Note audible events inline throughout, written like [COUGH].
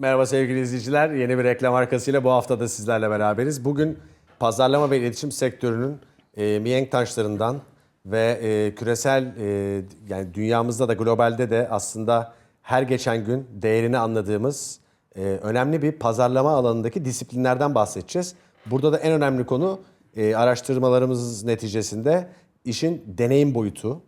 Merhaba sevgili izleyiciler. Yeni bir reklam arkasıyla bu hafta da sizlerle beraberiz. Bugün pazarlama ve iletişim sektörünün e, mihenk taşlarından ve e, küresel e, yani dünyamızda da globalde de aslında her geçen gün değerini anladığımız e, önemli bir pazarlama alanındaki disiplinlerden bahsedeceğiz. Burada da en önemli konu e, araştırmalarımız neticesinde işin deneyim boyutu.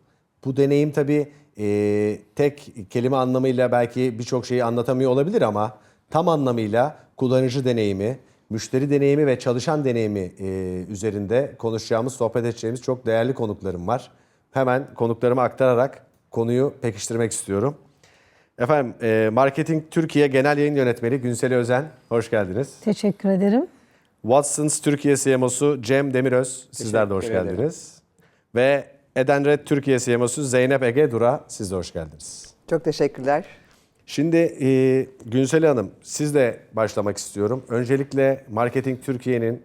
Bu deneyim tabii e, tek kelime anlamıyla belki birçok şeyi anlatamıyor olabilir ama tam anlamıyla kullanıcı deneyimi, müşteri deneyimi ve çalışan deneyimi e, üzerinde konuşacağımız, sohbet edeceğimiz çok değerli konuklarım var. Hemen konuklarıma aktararak konuyu pekiştirmek istiyorum. Efendim, e, Marketing Türkiye Genel Yayın Yönetmeni Günsel Özen, hoş geldiniz. Teşekkür ederim. Watsons Türkiye CMO'su Cem Demiröz, sizler de hoş ederim. geldiniz. Ve Edenred Türkiye CMO'su Zeynep Ege Dura, siz de hoş geldiniz. Çok teşekkürler. Şimdi e, Günsel Hanım, sizle başlamak istiyorum. Öncelikle Marketing Türkiye'nin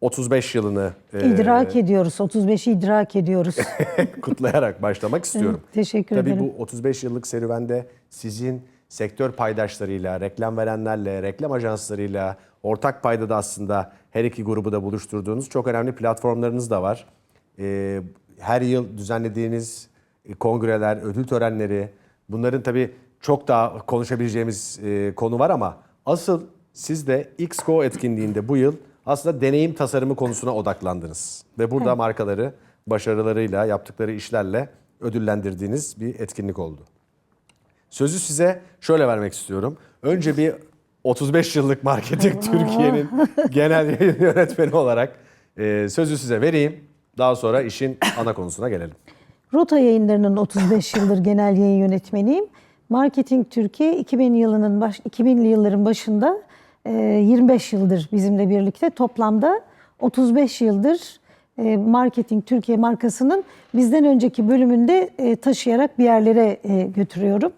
35 yılını e, İdrak ediyoruz. 35'i idrak ediyoruz. [LAUGHS] kutlayarak başlamak istiyorum. Teşekkür Tabii ederim. bu 35 yıllık serüvende sizin sektör paydaşlarıyla, reklam verenlerle, reklam ajanslarıyla ortak paydada aslında her iki grubu da buluşturduğunuz çok önemli platformlarınız da var. Ee, her yıl düzenlediğiniz e, kongreler, ödül törenleri bunların tabii çok daha konuşabileceğimiz e, konu var ama asıl siz de XCO etkinliğinde bu yıl aslında deneyim tasarımı konusuna odaklandınız. Ve burada markaları başarılarıyla, yaptıkları işlerle ödüllendirdiğiniz bir etkinlik oldu. Sözü size şöyle vermek istiyorum. Önce bir 35 yıllık marketing [LAUGHS] Türkiye'nin genel yayın yönetmeni olarak e, sözü size vereyim. Daha sonra işin ana konusuna gelelim. Rota yayınlarının 35 yıldır genel yayın yönetmeniyim. Marketing Türkiye 2000 yılının baş, 2000'li yılların başında e, 25 yıldır bizimle birlikte toplamda 35 yıldır e, Marketing Türkiye markasının bizden önceki bölümünde e, taşıyarak bir yerlere e, götürüyorum.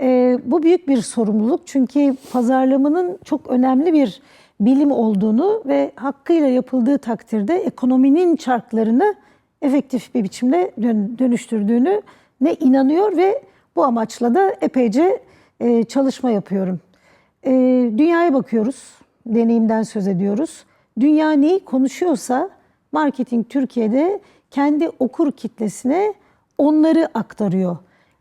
E, bu büyük bir sorumluluk çünkü pazarlamanın çok önemli bir bilim olduğunu ve hakkıyla yapıldığı takdirde ekonominin çarklarını efektif bir biçimde dön- dönüştürdüğünü ne inanıyor ve bu amaçla da epeyce e, çalışma yapıyorum. E, dünyaya bakıyoruz, deneyimden söz ediyoruz. Dünya neyi konuşuyorsa marketing Türkiye'de kendi okur kitlesine onları aktarıyor.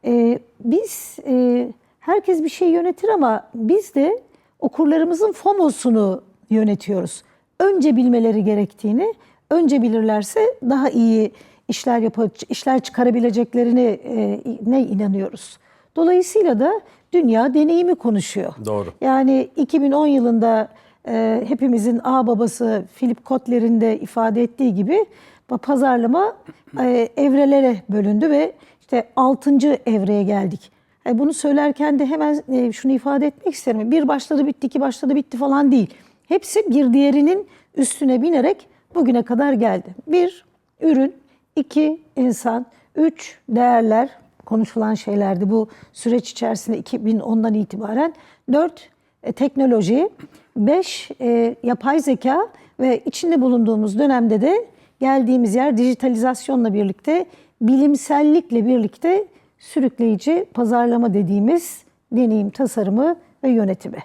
E, biz e, herkes bir şey yönetir ama biz de okurlarımızın FOMO'sunu yönetiyoruz. Önce bilmeleri gerektiğini, önce bilirlerse daha iyi işler yapıp işler çıkarabileceklerini e, ne inanıyoruz. Dolayısıyla da dünya deneyimi konuşuyor. Doğru. Yani 2010 yılında e, hepimizin ağ babası Philip Kotler'in de ifade ettiği gibi pa- pazarlama e, evrelere bölündü ve işte 6. evreye geldik. Yani bunu söylerken de hemen e, şunu ifade etmek isterim. Bir başladı bitti, iki başladı bitti falan değil. Hepsi bir diğerinin üstüne binerek bugüne kadar geldi. Bir, ürün. İki insan. Üç, değerler konuşulan şeylerdi bu süreç içerisinde 2010'dan itibaren. Dört, e, teknoloji. Beş, e, yapay zeka ve içinde bulunduğumuz dönemde de geldiğimiz yer dijitalizasyonla birlikte, bilimsellikle birlikte sürükleyici pazarlama dediğimiz deneyim tasarımı ve yönetimi.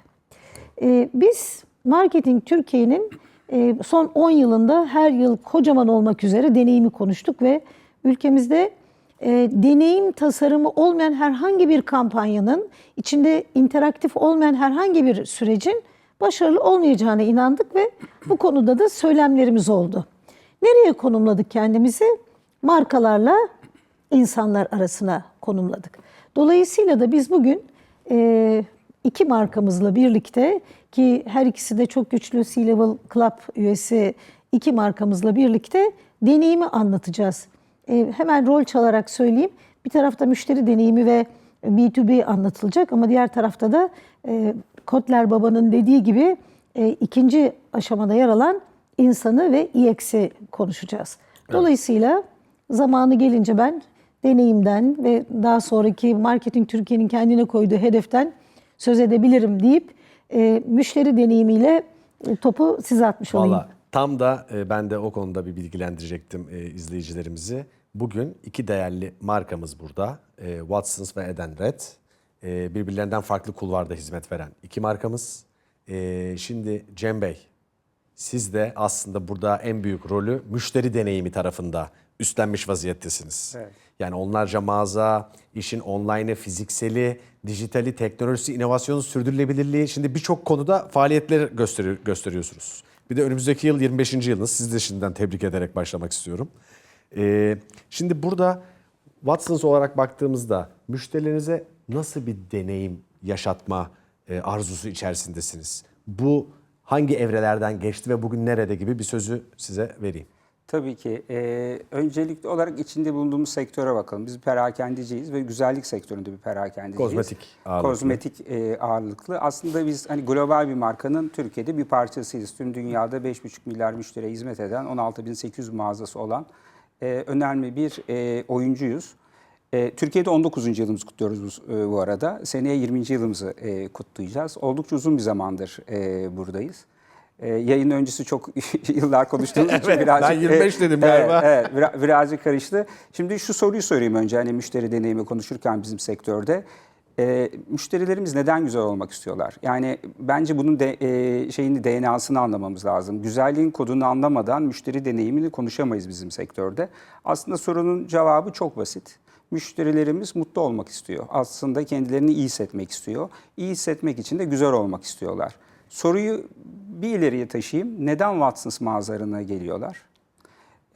Ee, biz Marketing Türkiye'nin son 10 yılında her yıl kocaman olmak üzere deneyimi konuştuk ve ülkemizde e, deneyim tasarımı olmayan herhangi bir kampanyanın, içinde interaktif olmayan herhangi bir sürecin başarılı olmayacağına inandık ve bu konuda da söylemlerimiz oldu. Nereye konumladık kendimizi? Markalarla insanlar arasına konumladık. Dolayısıyla da biz bugün e, iki markamızla birlikte ki her ikisi de çok güçlü C-Level Club üyesi iki markamızla birlikte deneyimi anlatacağız. E, hemen rol çalarak söyleyeyim. Bir tarafta müşteri deneyimi ve B2B anlatılacak ama diğer tarafta da e, Kotler Baba'nın dediği gibi e, ikinci aşamada yer alan insanı ve EX'i konuşacağız. Dolayısıyla zamanı gelince ben deneyimden ve daha sonraki Marketing Türkiye'nin kendine koyduğu hedeften söz edebilirim deyip e, müşteri deneyimiyle e, topu size atmış olayım. Valla tam da e, ben de o konuda bir bilgilendirecektim e, izleyicilerimizi. Bugün iki değerli markamız burada. E, Watsons ve Edenred. e, birbirlerinden farklı kulvarda hizmet veren iki markamız. E, şimdi Cem Bey, siz de aslında burada en büyük rolü müşteri deneyimi tarafında üstlenmiş vaziyettesiniz. Evet. Yani onlarca mağaza, işin online'ı, fizikseli, dijitali, teknolojisi, inovasyonu, sürdürülebilirliği. Şimdi birçok konuda faaliyetler gösteri- gösteriyorsunuz. Bir de önümüzdeki yıl 25. yılınız. Sizi de şimdiden tebrik ederek başlamak istiyorum. Ee, şimdi burada Watsons olarak baktığımızda müşterilerinize nasıl bir deneyim yaşatma e, arzusu içerisindesiniz? Bu hangi evrelerden geçti ve bugün nerede gibi bir sözü size vereyim. Tabii ki. Ee, öncelikli olarak içinde bulunduğumuz sektöre bakalım. Biz perakendiciyiz ve güzellik sektöründe bir perakendiciyiz. Kozmetik ağırlıklı. Kozmetik e, ağırlıklı. Aslında biz hani global bir markanın Türkiye'de bir parçasıyız. Tüm dünyada 5,5 milyar müşteriye hizmet eden 16.800 mağazası olan e, önemli bir e, oyuncuyuz. E, Türkiye'de 19. yılımızı kutluyoruz bu, e, bu arada. Seneye 20. yılımızı e, kutlayacağız. Oldukça uzun bir zamandır e, buradayız. E, yayın öncesi çok [LAUGHS] yıllar konuştuğumuz [LAUGHS] için Evet, birazcık... ben 25 dedim evet, galiba. Evet, bira- birazcık karıştı. Şimdi şu soruyu sorayım önce hani müşteri deneyimi konuşurken bizim sektörde. E, müşterilerimiz neden güzel olmak istiyorlar? Yani bence bunun de, e, şeyini DNA'sını anlamamız lazım. Güzelliğin kodunu anlamadan müşteri deneyimini konuşamayız bizim sektörde. Aslında sorunun cevabı çok basit. Müşterilerimiz mutlu olmak istiyor. Aslında kendilerini iyi hissetmek istiyor. İyi hissetmek için de güzel olmak istiyorlar. Soruyu bir ileriye taşıyayım. Neden Watsons mağazalarına geliyorlar?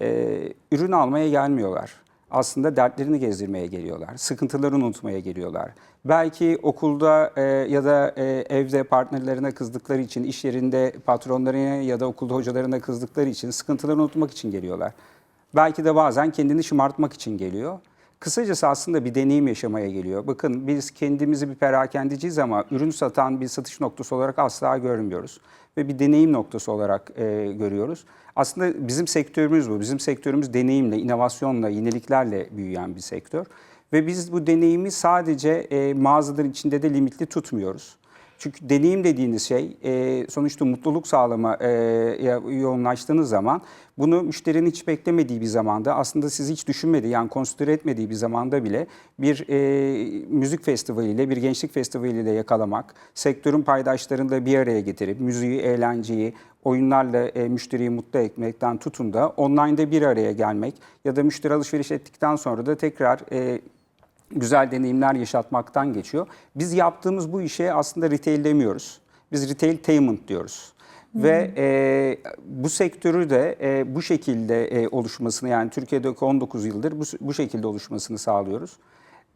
Ee, ürün almaya gelmiyorlar. Aslında dertlerini gezdirmeye geliyorlar. Sıkıntılarını unutmaya geliyorlar. Belki okulda e, ya da e, evde partnerlerine kızdıkları için, iş yerinde patronlarına ya da okulda hocalarına kızdıkları için sıkıntılarını unutmak için geliyorlar. Belki de bazen kendini şımartmak için geliyor. Kısacası aslında bir deneyim yaşamaya geliyor. Bakın biz kendimizi bir perakendiciyiz ama ürün satan bir satış noktası olarak asla görmüyoruz. Ve bir deneyim noktası olarak e, görüyoruz. Aslında bizim sektörümüz bu. Bizim sektörümüz deneyimle, inovasyonla, yeniliklerle büyüyen bir sektör. Ve biz bu deneyimi sadece e, mağazaların içinde de limitli tutmuyoruz. Çünkü deneyim dediğiniz şey e, sonuçta mutluluk sağlama e, yoğunlaştığınız zaman bunu müşterinin hiç beklemediği bir zamanda aslında sizi hiç düşünmediği yani konsidere etmediği bir zamanda bile bir e, müzik festivaliyle bir gençlik festivaliyle yakalamak, sektörün paydaşlarını da bir araya getirip müziği, eğlenceyi, oyunlarla e, müşteriyi mutlu etmekten tutun da online'da bir araya gelmek ya da müşteri alışveriş ettikten sonra da tekrar e, güzel deneyimler yaşatmaktan geçiyor. Biz yaptığımız bu işe aslında retail demiyoruz. Biz retailtainment diyoruz. Ve e, bu sektörü de e, bu şekilde e, oluşmasını yani Türkiye'deki 19 yıldır bu, bu şekilde oluşmasını sağlıyoruz.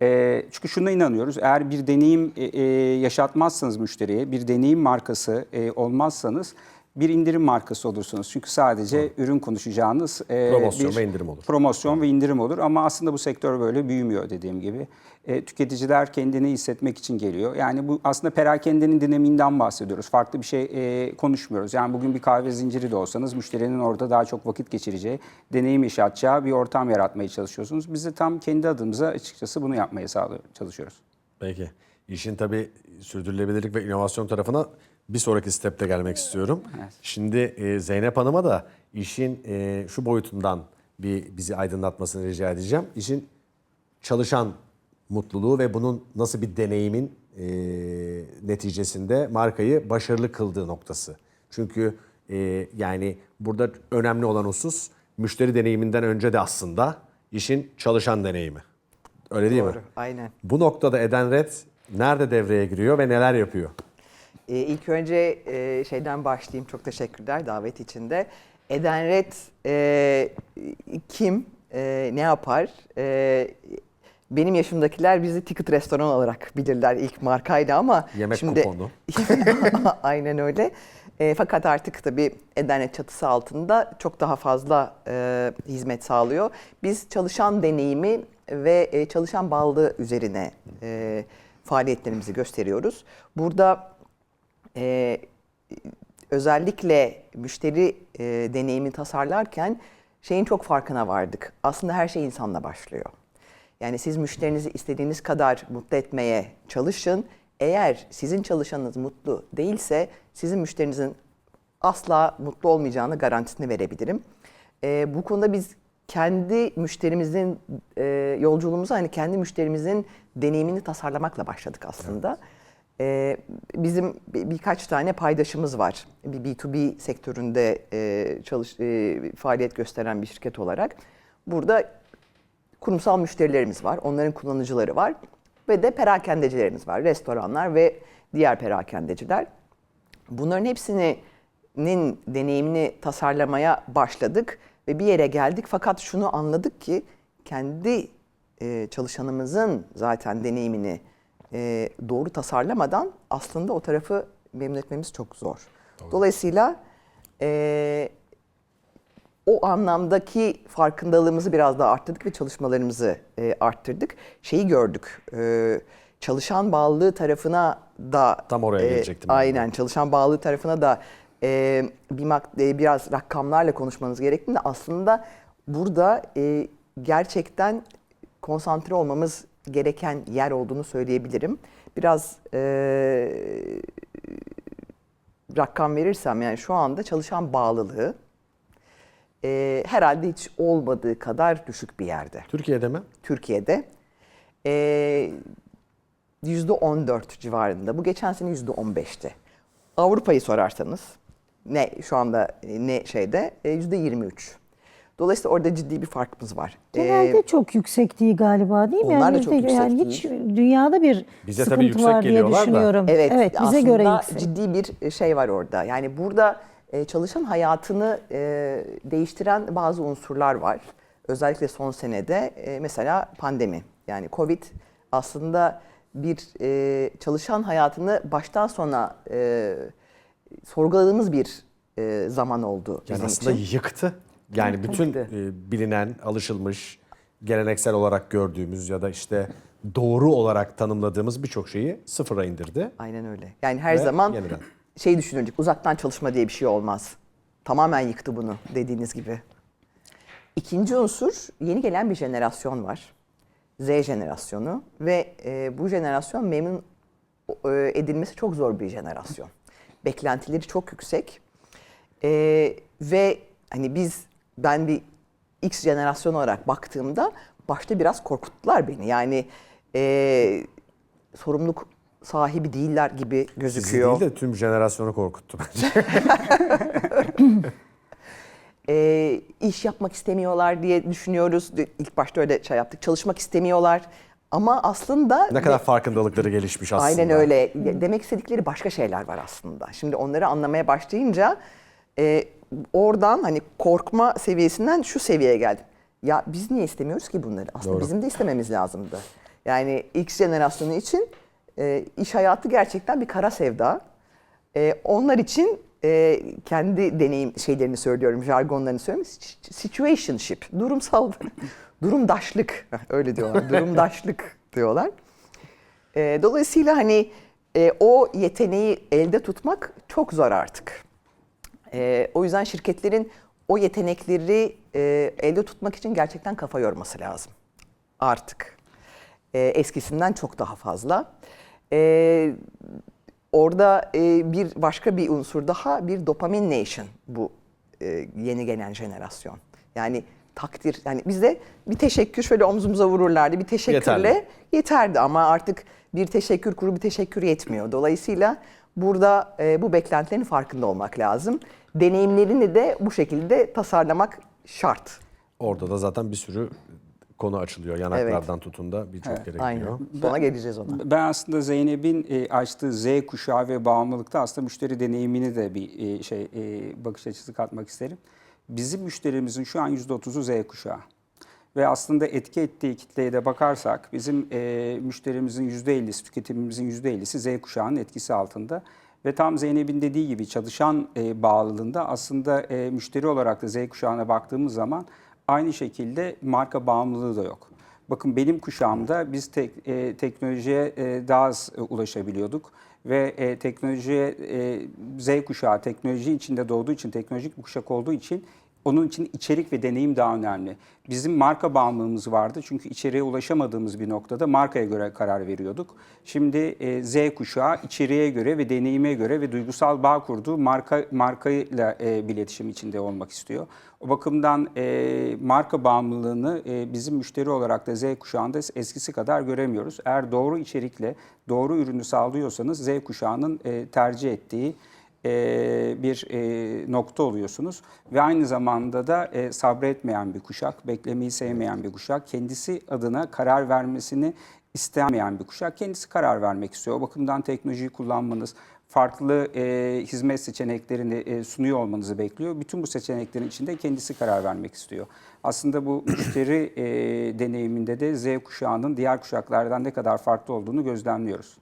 E, çünkü şuna inanıyoruz. Eğer bir deneyim e, e, yaşatmazsanız müşteriye, bir deneyim markası e, olmazsanız bir indirim markası olursunuz. Çünkü sadece ürün konuşacağınız e, Promosyon bir ve indirim olur. promosyon ve indirim olur ama aslında bu sektör böyle büyümüyor dediğim gibi. E, tüketiciler kendini hissetmek için geliyor. Yani bu aslında perakendenin dinamiğinden bahsediyoruz. Farklı bir şey e, konuşmuyoruz. Yani bugün bir kahve zinciri de olsanız müşterinin orada daha çok vakit geçireceği, deneyim yaşatacağı bir ortam yaratmaya çalışıyorsunuz. Biz de tam kendi adımıza açıkçası bunu yapmaya çalışıyoruz. Peki. İşin tabii sürdürülebilirlik ve inovasyon tarafına bir sonraki stepte gelmek istiyorum. Evet. Şimdi e, Zeynep Hanım'a da işin e, şu boyutundan bir bizi aydınlatmasını rica edeceğim. İşin çalışan mutluluğu ve bunun nasıl bir deneyimin e, neticesinde markayı başarılı kıldığı noktası. Çünkü e, yani burada önemli olan husus müşteri deneyiminden önce de aslında işin çalışan deneyimi. Öyle değil mi? Doğru, aynen. Bu noktada Edenred nerede devreye giriyor ve neler yapıyor? Ee, ilk önce e, şeyden başlayayım. Çok teşekkürler davet için de. Edenred e, kim, e, ne yapar? E, benim yaşımdakiler bizi ticket restoran olarak bilirler ilk markayla ama Yemek şimdi kuponu. [LAUGHS] aynen öyle. E, fakat artık tabii Edenred çatısı altında çok daha fazla e, hizmet sağlıyor. Biz çalışan deneyimi ve e, çalışan bağlı üzerine e, faaliyetlerimizi gösteriyoruz. Burada e, özellikle müşteri e, deneyimi tasarlarken şeyin çok farkına vardık. Aslında her şey insanla başlıyor. Yani siz müşterinizi istediğiniz kadar mutlu etmeye çalışın. Eğer sizin çalışanınız mutlu değilse sizin müşterinizin asla mutlu olmayacağını garantisini verebilirim. E, bu konuda biz kendi müşterimizin e, yolculuğumuza hani kendi müşterimizin deneyimini tasarlamakla başladık aslında. E, bizim bir- birkaç tane paydaşımız var. Bir B2B sektöründe e, çalış e, faaliyet gösteren bir şirket olarak. Burada kurumsal müşterilerimiz var, onların kullanıcıları var ve de perakendecilerimiz var, restoranlar ve diğer perakendeciler. Bunların hepsinin deneyimini tasarlamaya başladık ve bir yere geldik fakat şunu anladık ki kendi e, çalışanımızın zaten deneyimini e, doğru tasarlamadan aslında o tarafı memnun etmemiz çok zor. Dolayısıyla e, o anlamdaki farkındalığımızı biraz daha arttırdık ve çalışmalarımızı e, arttırdık. Şeyi gördük. e, çalışan bağlılığı tarafına da Tam oraya gelecektim de. Aynen çalışan bağlılığı tarafına da e, bir e, biraz rakamlarla konuşmanız gerektiğinde aslında burada e, gerçekten konsantre olmamız gereken yer olduğunu söyleyebilirim. Biraz e, rakam verirsem yani şu anda çalışan bağlılığı e, herhalde hiç olmadığı kadar düşük bir yerde. Türkiye'de mi? Türkiye'de e, yüzde 14 civarında. Bu geçen sene yüzde 15'ti. Avrupa'yı sorarsanız ne şu anda e, ne şeyde e, yüzde 23. Dolayısıyla orada ciddi bir farkımız var. Genelde E, çok yüksek değil galiba değil mi? Onlar da çok yüksek yani hiç dünyada bir Bize tabii sıkıntı yüksek var diye geliyorlar da. düşünüyorum. Evet, bize göre yüksek. ciddi bir şey var orada. Yani burada e, çalışan hayatını e, değiştiren bazı unsurlar var. Özellikle son senede e, mesela pandemi. Yani Covid aslında bir e, çalışan hayatını baştan sona e, sorguladığımız bir e, zaman oldu Yani bizim aslında için. yıktı. Yani bütün e, bilinen, alışılmış, geleneksel olarak gördüğümüz ya da işte doğru olarak tanımladığımız birçok şeyi sıfıra indirdi. Aynen öyle. Yani her Ve zaman yeniden. şey düşünürdük. Uzaktan çalışma diye bir şey olmaz. Tamamen yıktı bunu dediğiniz gibi. İkinci unsur yeni gelen bir jenerasyon var. Z jenerasyonu ve e, bu jenerasyon memnun e, edilmesi çok zor bir jenerasyon. Beklentileri çok yüksek. E, ve hani biz ben bir X jenerasyon olarak baktığımda başta biraz korkuttular beni. Yani e, sorumluluk sahibi değiller gibi Sizi gözüküyor. değil de tüm jenerasyonu korkuttu bence. [LAUGHS] e, iş yapmak istemiyorlar diye düşünüyoruz. İlk başta öyle şey yaptık. Çalışmak istemiyorlar. Ama aslında ne kadar farkındalıkları gelişmiş aslında. aynen öyle. Demek istedikleri başka şeyler var aslında. Şimdi onları anlamaya başlayınca e, oradan hani korkma seviyesinden şu seviyeye geldim. Ya biz niye istemiyoruz ki bunları? Aslında Doğru. bizim de istememiz lazımdı. Yani X jenerasyonu için e, iş hayatı gerçekten bir kara sevda. E, onlar için e, kendi deneyim şeylerini söylüyorum, jargonlarını söylüyorum. Si- Situationship, durumsal, [LAUGHS] durumdaşlık [LAUGHS] öyle diyorlar. Durumdaşlık [LAUGHS] diyorlar. E, dolayısıyla hani e, o yeteneği elde tutmak çok zor artık. E, o yüzden şirketlerin o yetenekleri e, elde tutmak için gerçekten kafa yorması lazım. Artık. E, eskisinden çok daha fazla. E, orada e, bir başka bir unsur daha bir dopamin nation bu e, yeni gelen jenerasyon. Yani takdir yani bizde bir teşekkür şöyle omzumuza vururlardı bir teşekkürle Yeterli. yeterdi ama artık bir teşekkür kuru bir teşekkür yetmiyor. Dolayısıyla burada e, bu beklentilerin farkında olmak lazım. Deneyimlerini de bu şekilde tasarlamak şart. Orada da zaten bir sürü konu açılıyor. Yanaklardan tutun da birçok gerekiyor. Aynen. Sonra geleceğiz ona. Ben aslında Zeynep'in e, açtığı Z kuşağı ve bağımlılıkta aslında müşteri deneyimini de bir e, şey e, bakış açısı katmak isterim. Bizim müşterimizin şu an %30'u Z kuşağı. Ve aslında etki ettiği kitleye de bakarsak bizim e, müşterimizin %50'si, tüketimimizin %50'si Z kuşağının etkisi altında. Ve tam Zeynep'in dediği gibi çalışan e, bağlılığında aslında e, müşteri olarak da Z kuşağına baktığımız zaman aynı şekilde marka bağımlılığı da yok. Bakın benim kuşağımda biz tek, e, teknolojiye e, daha az e, ulaşabiliyorduk ve e, teknolojiye e, Z kuşağı teknoloji içinde doğduğu için teknolojik bir kuşak olduğu için Onun için içerik ve deneyim daha önemli. Bizim marka bağımlılığımız vardı çünkü içeriğe ulaşamadığımız bir noktada markaya göre karar veriyorduk. Şimdi e, Z kuşağı içeriğe göre ve deneyime göre ve duygusal bağ kurduğu marka markayla e, bir iletişim içinde olmak istiyor. O bakımdan e, marka bağımlılığını e, bizim müşteri olarak da Z kuşağında eskisi kadar göremiyoruz. Eğer doğru içerikle doğru ürünü sağlıyorsanız Z kuşağının tercih ettiği bir e, nokta oluyorsunuz. Ve aynı zamanda da e, sabretmeyen bir kuşak, beklemeyi sevmeyen bir kuşak, kendisi adına karar vermesini istemeyen bir kuşak, kendisi karar vermek istiyor. O bakımdan teknolojiyi kullanmanız, farklı e, hizmet seçeneklerini e, sunuyor olmanızı bekliyor. Bütün bu seçeneklerin içinde kendisi karar vermek istiyor. Aslında bu [CLEARS THROAT] müşteri e, deneyiminde de Z kuşağının diğer kuşaklardan ne kadar farklı olduğunu gözlemliyoruz.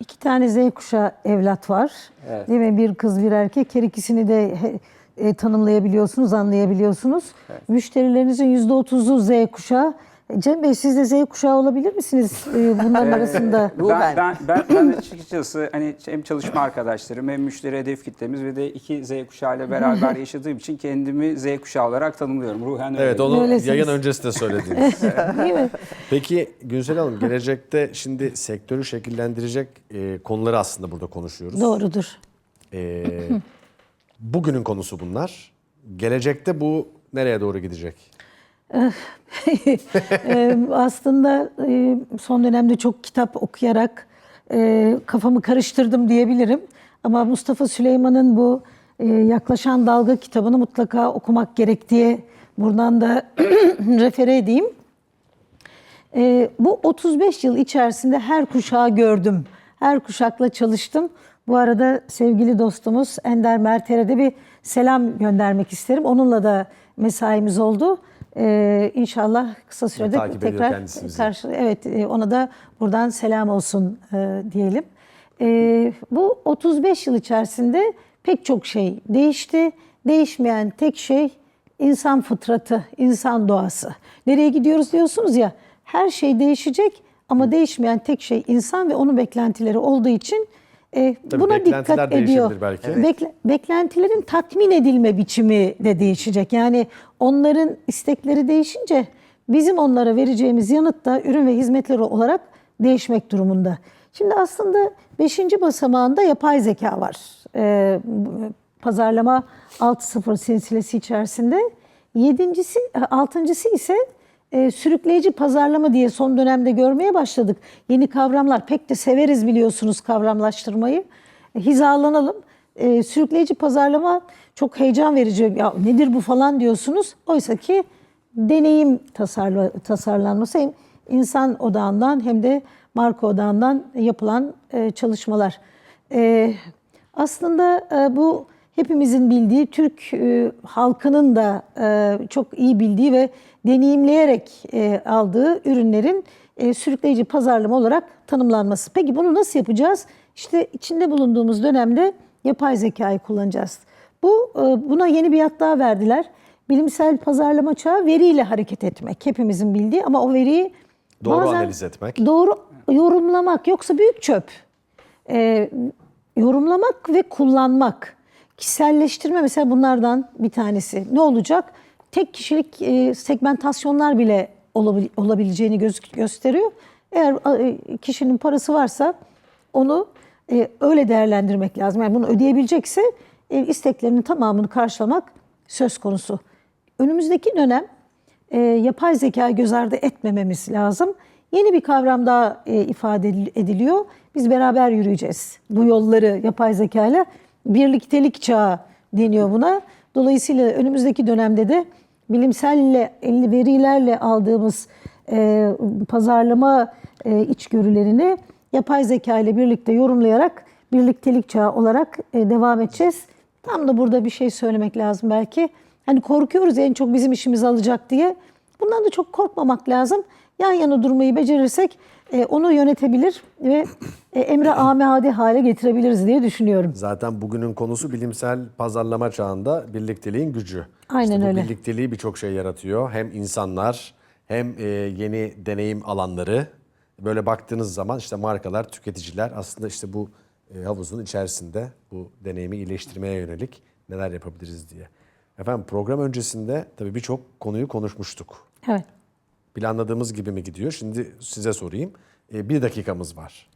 İki tane Z kuşağı evlat var. Evet. Değil mi? Bir kız bir erkek. Her ikisini de e, tanımlayabiliyorsunuz, anlayabiliyorsunuz. Müşterilerinizin %30'u Z kuşağı. Cem Bey siz de Z kuşağı olabilir misiniz e, bunların [LAUGHS] arasında? Ben, ben, ben, ben açıkçası hani hem çalışma arkadaşlarım hem müşteri hedef kitlemiz ve de iki Z kuşağı ile beraber [LAUGHS] yaşadığım için kendimi Z kuşağı olarak tanımlıyorum. Ruhen öyle. Evet onu Öylesiniz. yayın öncesi de söylediniz. [LAUGHS] Değil mi? Peki Günsel Hanım gelecekte şimdi sektörü şekillendirecek e, konuları aslında burada konuşuyoruz. Doğrudur. E, bugünün konusu bunlar. Gelecekte bu nereye doğru gidecek? [LAUGHS] Ee, aslında e, son dönemde çok kitap okuyarak e, kafamı karıştırdım diyebilirim. Ama Mustafa Süleyman'ın bu e, Yaklaşan Dalga kitabını mutlaka okumak gerek diye buradan da [CLEARS THROAT] refere edeyim. Bu 35 yıl içerisinde her kuşağı gördüm. Her kuşakla çalıştım. Bu arada sevgili dostumuz Ender Merter'e de bir selam göndermek isterim. Onunla da mesaimiz oldu. E, inşallah kısa sürede takip tekrar karşı evet e, ona da buradan selam olsun e, diyelim. E, bu 35 yıl içerisinde pek çok şey değişti. Değişmeyen tek şey insan fıtratı, insan doğası. Nereye gidiyoruz diyorsunuz ya. Her şey değişecek ama değişmeyen tek şey insan ve onun beklentileri olduğu için e, Tabii buna dikkat ediyor. belki. Bekle- beklentilerin tatmin edilme biçimi de değişecek. Yani onların istekleri değişince bizim onlara vereceğimiz yanıt da ürün ve hizmetleri olarak değişmek durumunda. Şimdi aslında beşinci basamağında yapay zeka var. Ee, pazarlama 6.0 silsilesi içerisinde. Yedincisi, altıncısı ise e, sürükleyici pazarlama diye son dönemde görmeye başladık. Yeni kavramlar pek de severiz biliyorsunuz kavramlaştırmayı. E, hizalanalım. E, sürükleyici pazarlama çok heyecan verici. Ya nedir bu falan diyorsunuz. Oysa ki deneyim tasarla, tasarlanması hem insan odağından hem de marka odağından yapılan e, çalışmalar. E, aslında e, bu hepimizin bildiği, Türk e, halkının da e, çok iyi bildiği ve deneyimleyerek e, aldığı ürünlerin e, sürükleyici pazarlama olarak tanımlanması. Peki bunu nasıl yapacağız? İşte içinde bulunduğumuz dönemde yapay zekayı kullanacağız. Bu e, buna yeni bir ad daha verdiler. Bilimsel pazarlama çağı veriyle hareket etmek. Hepimizin bildiği ama o veriyi Doğru bazen analiz etmek. Doğru yorumlamak yoksa büyük çöp. Ee, yorumlamak ve kullanmak. Kişiselleştirme mesela bunlardan bir tanesi. Ne olacak? Tek kişilik e, segmentasyonlar bile olabil- olabileceğini gösteriyor. Eğer e, kişinin parası varsa onu e, öyle değerlendirmek lazım. Yani bunu ödeyebilecekse isteklerinin tamamını karşılamak söz konusu. Önümüzdeki dönem yapay zeka göz ardı etmememiz lazım. Yeni bir kavram daha ifade edil- ediliyor. Biz beraber yürüyeceğiz. Bu yolları yapay zeka ile birliktelik çağı deniyor buna. Dolayısıyla önümüzdeki dönemde de bilimselle, verilerle aldığımız e, pazarlama e, içgörülerini yapay zeka ile birlikte yorumlayarak birliktelik çağı olarak e, devam edeceğiz. Tam da burada bir şey söylemek lazım belki. Hani korkuyoruz en çok bizim işimizi alacak diye. Bundan da çok korkmamak lazım. Yan yana durmayı becerirsek e, onu yönetebilir ve e, emre amade hale getirebiliriz diye düşünüyorum. Zaten bugünün konusu bilimsel pazarlama çağında birlikteliğin gücü. Aynen İşte bu öyle. birlikteliği birçok şey yaratıyor. Hem insanlar hem e, yeni deneyim alanları. Böyle baktığınız zaman işte markalar, tüketiciler aslında işte bu e, havuzun içerisinde bu deneyimi iyileştirmeye yönelik neler yapabiliriz diye. Efendim program öncesinde tabii birçok konuyu konuşmuştuk. Evet. Planladığımız gibi mi gidiyor? Şimdi size sorayım. E, bir dakikamız var.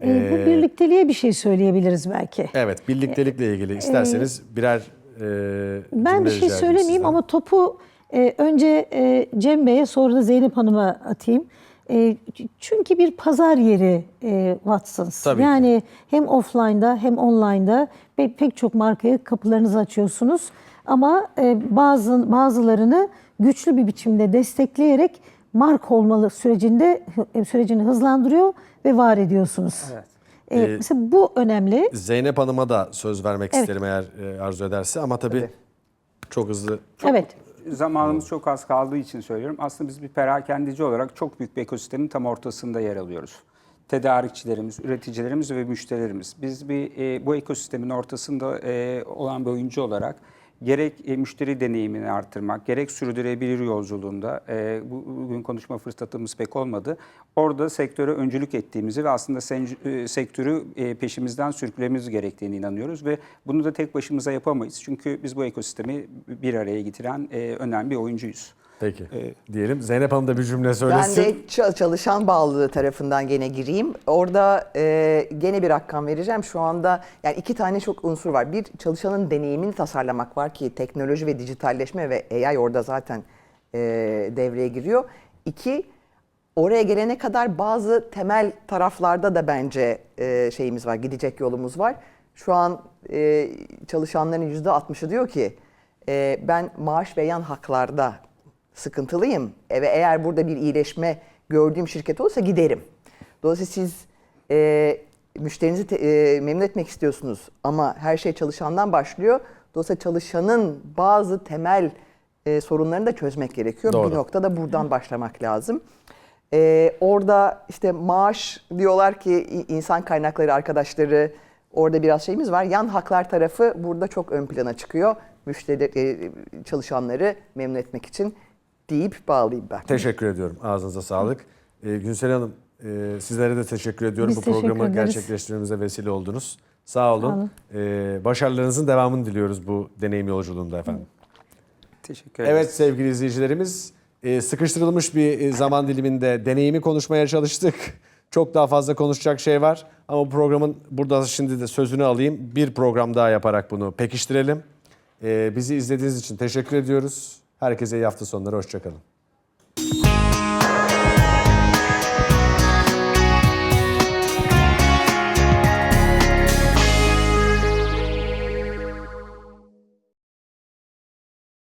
Ee, bu birlikteliğe bir şey söyleyebiliriz belki. Evet, birliktelikle ilgili isterseniz birer e, Ben bir şey söylemeyeyim sizden. ama topu e, önce e, Cem Bey'e sonra da Zeynep Hanım'a atayım. E, çünkü bir pazar yeri e, Watsons. Tabii ki. yani hem offline'da hem online'da pe- pek çok markaya kapılarınızı açıyorsunuz. Ama e, bazı bazılarını güçlü bir biçimde destekleyerek marka olmalı sürecinde e, sürecini hızlandırıyor ve var ediyorsunuz. Evet. E, Ee, mesela bu önemli. Zeynep Hanım'a da söz vermek Evet. isterim eğer e, arzu ederse ama tabii, Tabii. çok hızlı. evet. Zamanımız çok az kaldığı için söylüyorum. Aslında biz bir perakendeci olarak çok büyük bir ekosistemin tam ortasında yer alıyoruz. Tedarikçilerimiz, üreticilerimiz ve müşterilerimiz. Biz bir e, bu ekosistemin ortasında e, olan bir oyuncu olarak gerek e, müşteri deneyimini arttırmak, gerek sürdürülebilir yolculuğunda e, bu, bugün konuşma fırsatımız pek olmadı. Orada sektöre öncülük ettiğimizi ve aslında e, sektörü e, peşimizden sürüklememiz gerektiğini inanıyoruz ve bunu da tek başımıza yapamayız. Çünkü biz bu ekosistemi bir araya getiren önemli bir oyuncuyuz. Peki. Diyelim Zeynep Hanım da bir cümle söylesin. Ben de ça- çalışan bağlılığı tarafından gene gireyim. Orada e, gene bir rakam vereceğim. Şu anda yani iki tane çok unsur var. Bir çalışanın deneyimini tasarlamak var ki teknoloji ve dijitalleşme ve AI orada zaten e, devreye giriyor. İki oraya gelene kadar bazı temel taraflarda da bence e, şeyimiz var, gidecek yolumuz var. Şu an e, çalışanların yüzde 60'ı diyor ki e, ben maaş ve yan haklarda sıkıntılıyım e, ve eğer burada bir iyileşme gördüğüm şirket olsa giderim. Dolayısıyla siz e, müşterinizi te- e, memnun etmek istiyorsunuz ama her şey çalışandan başlıyor. Dolayısıyla çalışanın bazı temel e, sorunlarını da çözmek gerekiyor. Doğru. Bir noktada buradan başlamak lazım. E, orada işte maaş diyorlar ki insan kaynakları arkadaşları orada biraz şeyimiz var. Yan haklar tarafı burada çok ön plana çıkıyor. Müşteri e, çalışanları memnun etmek için deyip bağlayayım ben. Teşekkür ediyorum. Ağzınıza sağlık. Ee, Günsel Hanım e, sizlere de teşekkür ediyorum. Biz Bu teşekkür programı ederiz. gerçekleştirmemize vesile oldunuz. Sağ olun. Sağ olun. Ee, başarılarınızın devamını diliyoruz bu deneyim yolculuğunda efendim. Teşekkür ederim. Evet sevgili izleyicilerimiz e, sıkıştırılmış bir e, zaman diliminde deneyimi konuşmaya çalıştık. Çok daha fazla konuşacak şey var ama bu programın burada şimdi de sözünü alayım. Bir program daha yaparak bunu pekiştirelim. E, bizi izlediğiniz için teşekkür ediyoruz. Herkese iyi hafta sonları. Hoşçakalın.